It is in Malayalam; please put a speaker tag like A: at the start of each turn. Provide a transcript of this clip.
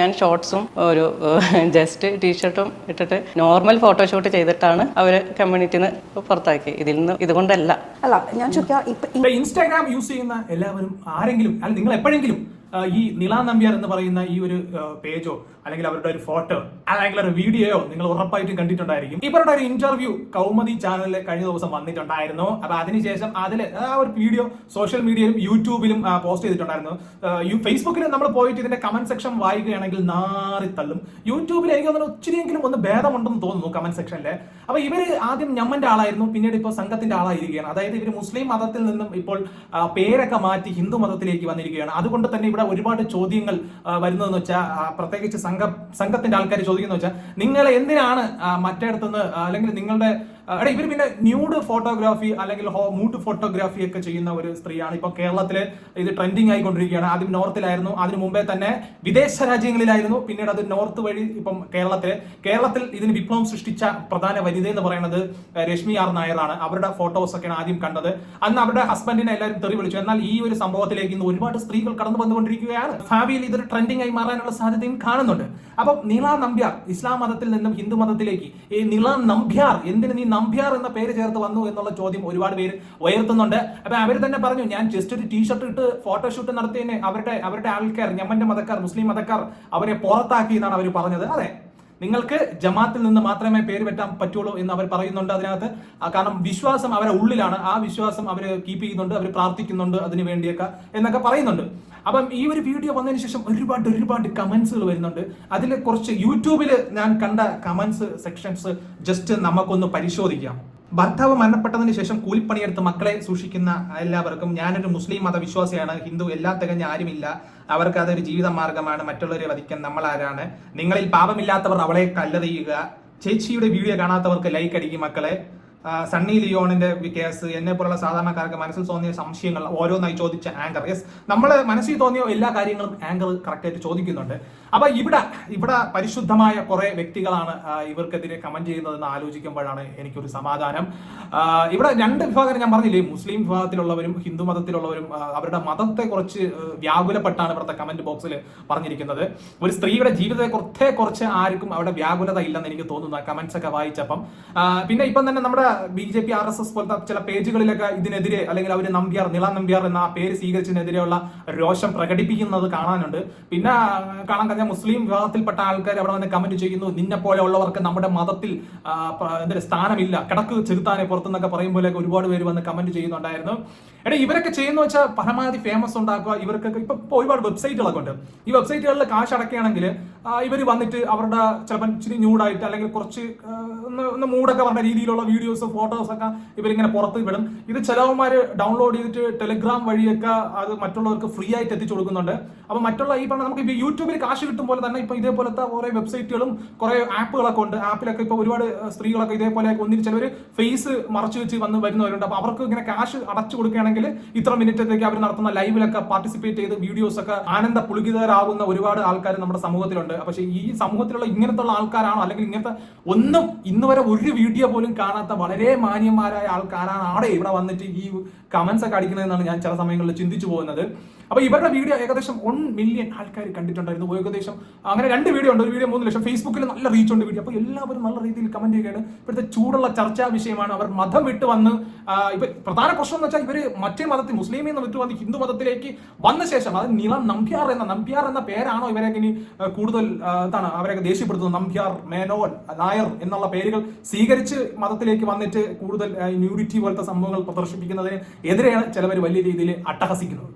A: ഞാൻ ഷോർട്സും ഒരു ജസ്റ്റ് ടീഷർട്ടും ഇട്ടിട്ട് നോർമൽ ഫോട്ടോഷൂട്ട് ചെയ്തിട്ടാണ് അവർ കമ്മ്യൂണിറ്റിന്ന് പുറത്താക്കി ഇതിൽ നിന്ന് ഇതുകൊണ്ടല്ല.
B: അല്ല ഞാൻ ചോദിക്കാം
C: ഇൻസ്റ്റാഗ്രാം യൂസ് ചെയ്യുന്ന എല്ലാവരും ആരെങ്കിലും അല്ലെങ്കിൽ നിങ്ങൾ എപ്പോഴെങ്കിലും ഈ നിലാ നമ്പ്യാർ എന്ന് പറയുന്ന ഈ ഒരു പേജോ അല്ലെങ്കിൽ അവരുടെ ഒരു ഫോട്ടോ അല്ലെങ്കിൽ ഒരു വീഡിയോയോ നിങ്ങൾ ഉറപ്പായിട്ടും കണ്ടിട്ടുണ്ടായിരിക്കും. ഇവരുടെ ഒരു ഇന്റർവ്യൂ കൗമുദി ചാനലിൽ കഴിഞ്ഞ ദിവസം വന്നിട്ടുണ്ടായിരുന്നു. അപ്പൊ അതിനുശേഷം അതിൽ ആ ഒരു വീഡിയോ സോഷ്യൽ മീഡിയയിലും യൂട്യൂബിലും പോസ്റ്റ് ചെയ്തിട്ടുണ്ടായിരുന്നു. ഫേസ്ബുക്കിൽ നമ്മൾ പോയിട്ട് ഇതിന്റെ കമന്റ് സെക്ഷൻ വായിക്കുകയാണെങ്കിൽ നാറി തള്ളും. യൂട്യൂബിൽ എനിക്ക് തോന്നുന്നു ഒത്തിരിയെങ്കിലും ഒന്ന് ഭേദമുണ്ടെന്ന് തോന്നുന്നു കമന്റ് സെക്ഷനിൽ അപ്പൊ ഇവർ ആദ്യം ഞമ്മന്റെ ആളായിരുന്നു പിന്നീട് ഇപ്പോൾ സംഘത്തിന്റെ ആളായിരിക്കുകയാണ്. അതായത് ഇവർ മുസ്ലിം മതത്തിൽ നിന്നും ഇപ്പോൾ പേരൊക്കെ മാറ്റി ഹിന്ദു മതത്തിലേക്ക് വന്നിരിക്കുകയാണ്. അതുകൊണ്ട് തന്നെ ഇവിടെ ഒരുപാട് ചോദ്യങ്ങൾ വരുന്നതെന്ന് വെച്ചാൽ പ്രത്യേകിച്ച് സംഘ സംഘത്തിന്റെ ആൾക്കാർ ചോദിക്കുന്നത് വെച്ചാൽ നിങ്ങൾ എന്തിനാണ് മറ്റേ മറ്റേടത്തുനിന്ന് അല്ലെങ്കിൽ നിങ്ങളുടെ എടാ ഇവർ പിന്നെ ന്യൂഡ് ഫോട്ടോഗ്രാഫി അല്ലെങ്കിൽ മൂട്ട് ഫോട്ടോഗ്രാഫി ഒക്കെ ചെയ്യുന്ന ഒരു സ്ത്രീയാണ്. ഇപ്പൊ കേരളത്തിൽ ഇത് ട്രെൻഡിങ് ആയിക്കൊണ്ടിരിക്കുകയാണ്. ആദ്യം നോർത്തിലായിരുന്നു അതിനു മുമ്പേ തന്നെ വിദേശ രാജ്യങ്ങളിലായിരുന്നു. പിന്നീട് അത് നോർത്ത് വഴി ഇപ്പം കേരളത്തിൽ. കേരളത്തിൽ ഇതിന് വിപ്ലവം സൃഷ്ടിച്ച പ്രധാന വനിത എന്ന് പറയുന്നത് രശ്മി ആർ നായറാണ് അവരുടെ ഫോട്ടോസ് ഒക്കെയാണ് ആദ്യം കണ്ടത്. അന്ന് അവരുടെ ഹസ്ബൻഡിനെ എല്ലാവരും തെറി വിളിച്ചു. എന്നാൽ ഈ ഒരു സംഭവത്തിലേക്ക് ഇന്ന് ഒരുപാട് സ്ത്രീകൾ കടന്നു വന്നുകൊണ്ടിരിക്കുകയാണ്. ഭാവിയിൽ ഇതൊരു ട്രെൻഡിങ് ആയി മാറാനുള്ള സാധ്യതയും കാണുന്നുണ്ട്. അപ്പം നീള നമ്പ്യാർ ഇസ്ലാം മതത്തിൽ നിന്നും ഹിന്ദു മതത്തിലേക്ക് ഈ നീള നമ്പ്യാർ എന്തിന് നീ നമ്പ്യാർ എന്ന പേര് ചേർത്ത് വന്നു എന്നുള്ള ചോദ്യം ഒരുപാട് പേര് ഉയർത്തുന്നുണ്ട്. അപ്പൊ അവർ തന്നെ പറഞ്ഞു ഞാൻ ജസ്റ്റ് ഒരു ടീഷർട്ട് ഇട്ട് ഫോട്ടോഷൂട്ട് നടത്തിയതിന് അവരുടെ അവരുടെ ആൾക്കാർ ഞമ്മന്റെ മതക്കാർ മുസ്ലിം മതക്കാർ അവരെ പുറത്താക്കി എന്നാണ് അവർ പറഞ്ഞത്. അതെ. നിങ്ങൾക്ക് ജമാത്തിൽ നിന്ന് മാത്രമേ പേര് പറ്റാൻ പറ്റുള്ളൂ എന്ന് അവർ പറയുന്നുണ്ട് അതിനകത്ത്. കാരണം വിശ്വാസം അവരുടെ ഉള്ളിലാണ്. ആ വിശ്വാസം അവർ കീപ്പ് ചെയ്യുന്നുണ്ട് അവർ പ്രാർത്ഥിക്കുന്നുണ്ട് അതിനു വേണ്ടിയൊക്കെ എന്നൊക്കെ പറയുന്നുണ്ട്. അപ്പം ഈ ഒരു വീഡിയോ വന്നതിന് ശേഷം ഒരുപാട് ഒരുപാട് കമന്റ്സുകൾ വരുന്നുണ്ട്. അതിൽ കുറച്ച് യൂട്യൂബിൽ ഞാൻ കണ്ട കമന്റ്സ് സെക്ഷൻസ് ജസ്റ്റ് നമുക്കൊന്ന് പരിശോധിക്കാം. ഭർത്താവ് മരണപ്പെട്ടതിന് ശേഷം കൂലിപ്പണിയെടുത്ത് മക്കളെ സൂക്ഷിക്കുന്ന എല്ലാവർക്കും ഞാനൊരു മുസ്ലിം മതവിശ്വാസിയാണ് ഹിന്ദു എല്ലാം തികഞ്ഞ ആരുമില്ല. അവർക്ക് അതൊരു ജീവിത മാർഗമാണ് മറ്റുള്ളവരെ വധിക്കാൻ നമ്മൾ ആരാണ് നിങ്ങളിൽ പാപമില്ലാത്തവർ അവളെ കല്ലെറിയുക. ചേച്ചിയുടെ വീഡിയോ കാണാത്തവർക്ക് ലൈക്ക് അടിക്കും മക്കളെ. സണ്ണി ലിയോണിന്റെ കേസ് എന്നെ പോലുള്ള സാധാരണക്കാർക്ക് മനസ്സിൽ തോന്നിയ സംശയങ്ങൾ ഓരോന്നായി ചോദിച്ച ആങ്കർ യെസ് നമ്മൾ മനസ്സിൽ തോന്നിയ എല്ലാ കാര്യങ്ങളും ആങ്കർ കറക്റ്റായിട്ട് ചോദിക്കുന്നുണ്ട്. അപ്പൊ ഇവിടെ ഇവിടെ പരിശുദ്ധമായ കുറെ വ്യക്തികളാണ് ഇവർക്കെതിരെ കമന്റ് ചെയ്യുന്നതെന്ന് ആലോചിക്കുമ്പോഴാണ് എനിക്കൊരു സമാധാനം. ഇവിടെ രണ്ട് വിഭാഗം ഞാൻ പറഞ്ഞില്ലേ മുസ്ലിം വിഭാഗത്തിലുള്ളവരും ഹിന്ദു മതത്തിലുള്ളവരും അവരുടെ മതത്തെ കുറിച്ച് വ്യാകുലപ്പെട്ടാണ് ഇവിടുത്തെ കമന്റ് ബോക്സിൽ പറഞ്ഞിരിക്കുന്നത്. ഒരു സ്ത്രീയുടെ ജീവിതത്തെ കുറച്ചേ കുറച്ച് ആർക്കും അവിടെ വ്യാകുലത ഇല്ലെന്ന് എനിക്ക് തോന്നുന്നു കമന്റ്സ് ഒക്കെ വായിച്ചപ്പം. പിന്നെ ഇപ്പം തന്നെ നമ്മുടെ B J P R S S പോലത്തെ ചില പേജുകളിലൊക്കെ ഇതിനെതിരെ അല്ലെങ്കിൽ അവർ നമ്പ്യാർ നിള നമ്പ്യാർ എന്ന ആ പേര് സ്വീകരിച്ചതിനെതിരെയുള്ള രോഷം പ്രകടിപ്പിക്കുന്നത് കാണാനുണ്ട്. പിന്നെ കാണാൻ കഴിഞ്ഞ മുസ്ലിം വിഭാഗത്തിൽപ്പെട്ട ആൾക്കാർ അവിടെ വന്ന് കമന്റ് ചെയ്യുന്നു നിന്നെ പോലെ ഉള്ളവർക്ക് നമ്മുടെ മതത്തിൽ എന്തൊരു സ്ഥാനമില്ല. കിടക്ക് ചെറുത്താനെ പുറത്തുനിന്നൊക്കെ പറയുമ്പോഴൊക്കെ ഒരുപാട് പേര് വന്ന് കമന്റ് ചെയ്യുന്നുണ്ടായിരുന്നു. എടാ ഇവരൊക്കെ ചെയ്യുന്ന വെച്ചാൽ പരമാവധി ഫേമസ് ഉണ്ടാക്കുക. ഇവർക്കൊക്കെ ഇപ്പൊ ഒരുപാട് വെബ്സൈറ്റുകളൊക്കെ ഉണ്ട്. ഈ വെബ്സൈറ്റുകളിൽ കാശ് അടക്കുകയാണെങ്കിൽ ഇവർ വന്നിട്ട് അവരുടെ ചിലപ്പോൾ ഇച്ചിരി ന്യൂഡായിട്ട് അല്ലെങ്കിൽ കുറച്ച് ഒന്ന് മൂടൊക്കെ പറഞ്ഞ രീതിയിലുള്ള വീഡിയോസ് ഫോട്ടോസ് ഒക്കെ ഇവരിങ്ങനെ പുറത്ത് വിടും. ഇത് ചിലവന്മാർ ഡൗൺലോഡ് ചെയ്തിട്ട് ടെലിഗ്രാം വഴിയൊക്കെ അത് മറ്റുള്ളവർക്ക് ഫ്രീ ആയിട്ട് എത്തിച്ചു കൊടുക്കുന്നുണ്ട്. അപ്പോൾ മറ്റുള്ള ഈ പറഞ്ഞ നമുക്ക് യൂട്യൂബിൽ കാശ് കിട്ടും പോലെ തന്നെ ഇപ്പൊ ഇതേപോലത്തെ കുറെ വെബ്സൈറ്റുകളും കുറേ ആപ്പുകളൊക്കെ ഉണ്ട്. ആപ്പിലൊക്കെ ഇപ്പൊ ഒരുപാട് സ്ത്രീകളൊക്കെ ഇതേപോലെ ഒന്നിന് ചിലവർ ഫേസ് മറച്ചു വെച്ച് വന്ന് വരുന്നവരുണ്ട്. അപ്പൊ അവർക്ക് ഇങ്ങനെ കാശ് അടച്ചു കൊടുക്കുകയാണെങ്കിൽ ഇത്ര മിനിറ്റത്തേക്ക് അവർ നടത്തുന്ന ലൈവിലൊക്കെ പാർട്ടിസിപ്പേറ്റ് ചെയ്ത് വീഡിയോസ് ഒക്കെ ആനന്ദ പുളികിതരാകുന്ന ഒരുപാട് ആൾക്കാർ നമ്മുടെ സമൂഹത്തിലുണ്ട്. പക്ഷേ ഈ സമൂഹത്തിലുള്ള ഇങ്ങനത്തെ ആൾക്കാരാണോ അല്ലെങ്കിൽ ഇങ്ങനത്തെ ഒന്നും ഇന്ന് വരെ ഒരു വീഡിയോ പോലും കാണാത്ത വളരെ മാന്യന്മാരായ ആൾക്കാരാണ് അവിടെ ഇവിടെ വന്നിട്ട് ഈ കമന്റ്സ് ഒക്കെ അടിക്കുന്നതെന്നാണ് ഞാൻ ചില സമയങ്ങളിൽ ചിന്തിച്ചു പോകുന്നത്. അപ്പൊ ഇവരുടെ വീഡിയോ ഏകദേശം വൺ മില്യൺ ആൾക്കാർ കണ്ടിട്ടുണ്ടായിരുന്നു. ഏകദേശം അങ്ങനെ രണ്ട് വീഡിയോ ഉണ്ട്. ഒരു വീഡിയോ മൂന്ന് ലക്ഷം. ഫേസ്ബുക്കിൽ നല്ല റീച്ച് ഉണ്ട് വീഡിയോ. അപ്പോൾ എല്ലാവരും നല്ല രീതിയിൽ കമന്റ് ചെയ്യുകയാണ്. ഇപ്പോഴത്തെ ചൂടുള്ള ചർച്ചാ വിഷയമാണ്. അവർ മതം വിട്ട് വന്ന് ഇപ്പൊ പ്രധാന പ്രശ്നം എന്ന് വെച്ചാൽ ഇവർ മറ്റേ മതത്തിൽ മുസ്ലിമിൽ നിന്ന് വിട്ട് വന്ന് ഹിന്ദു മതത്തിലേക്ക് വന്ന ശേഷം അത് നിളം നമ്പ്യാർ എന്ന നമ്പ്യാർ എന്ന പേരാണോ ഇവരൊക്കെ ഇനി കൂടുതൽ എന്താണ് അവരൊക്കെ ദേഷ്യപ്പെടുത്തുന്നത്? നമ്പ്യാർ മേനോൻ നായർ എന്നുള്ള പേരുകൾ സ്വീകരിച്ച് മതത്തിലേക്ക് വന്നിട്ട് കൂടുതൽ ന്യൂഡിറ്റി പോലത്തെ സംഭവങ്ങൾ പ്രദർശിപ്പിക്കുന്നതിന് എതിരെയാണ് ചിലവർ വലിയ രീതിയിൽ അട്ടഹസിക്കുന്നത്.